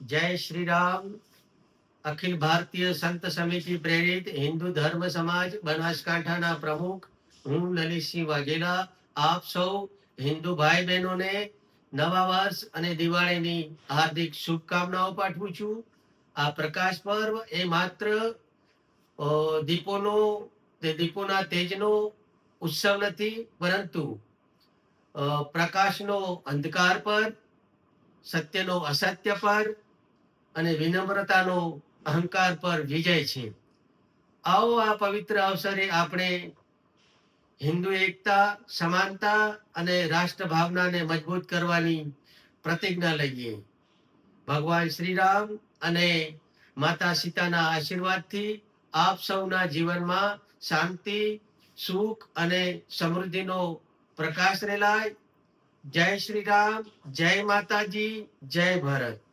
જય શ્રી રામ. અખિલ ભારતીય સંત સમિતિ પ્રેરિત હિન્દુ ધર્મ સમાજ બનાસકાંઠાના પ્રમુખ હું લલિતસિંહ વાઘેલા. આપ સૌ હિન્દુ ભાઈ બહેનોને નવા વર્ષ અને દિવાળીની હાર્દિક શુભકામનાઓ પાઠવું છું. આ પ્રકાશ પર્વ એ માત્ર દીપોનો, તે દીપોના તેજનો ઉત્સવ નથી, પરંતુ પ્રકાશનો અંધકાર પર, સત્યનો અસત્ય પર અને વિનમ્રતાનો અહંકાર પર વિજય છે. આવો આ પવિત્ર અવસરે આપણે હિન્દુ એકતા, સમાનતા અને રાષ્ટ્ર ભાવનાને મજબૂત કરવાની પ્રતિજ્ઞા લઈએ. ભગવાન શ્રીરામ અને માતા સીતાના આશીર્વાદથી આપ સૌના જીવનમાં શાંતિ, સુખ અને સમૃદ્ધિનો પ્રકાશ રેલાય. જય શ્રી રામ જય માતાજી, જય ભારત.